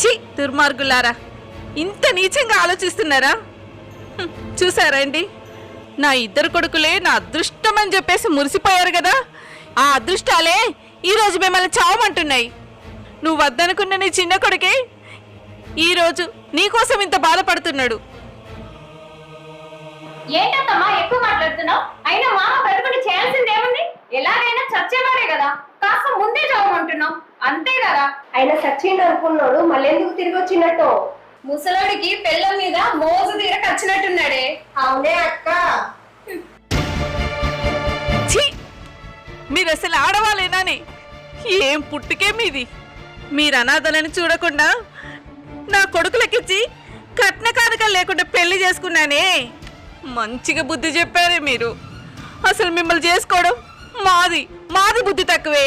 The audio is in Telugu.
ఛీ దుర్మార్గులారా. ఇంత నీచంగా ఆలోచిస్తున్నారా? చూసారా అండి? నా ఇద్దరు కొడుకులే నా అదృష్టం అని చెప్పేసి మురిసిపోయారు కదా. ఆ అదృష్టాలే ఈరోజు మిమ్మల్ని చావమంటున్నాయి. నువ్వు వద్దనుకున్న నీ చిన్న కొడుకే ఈరోజు నీకోసం ఇంత బాధపడుతున్నాడు. ఏంటమ్మా ఎక్కువ మాట్లాడుతున్నావు? అయినా మామ బ్రతుకుని చేయాల్సిందేముంది? ఎలాగైనా చచ్చేవారే కదా. కాస్త ముందే చదవమంటున్నావు అంతే కదా? ఆయన సచ్చిండు అనుకున్నాడు మళ్ళీ ఎందుకు తిరిగి వచ్చినట్టు? ముసలోడికి పెళ్ళం మీద మోజు తీరక వచ్చినట్టున్నాడే. అవునే అక్క. ఛీ! మీరు అసలు ఆడవాళ్ళేనాని ఏం పుట్టుకే మీది? మీరు అనాథలని చూడకుండా నా కొడుకులకిచ్చి కట్న కానుక లేకుండా పెళ్ళి చేసుకున్నానే? మంచిగా బుద్ధి చెప్పారే మీరు. అసలు మిమ్మల్ని చేసుకోవడం మాది మాది బుద్ధి తక్కువే.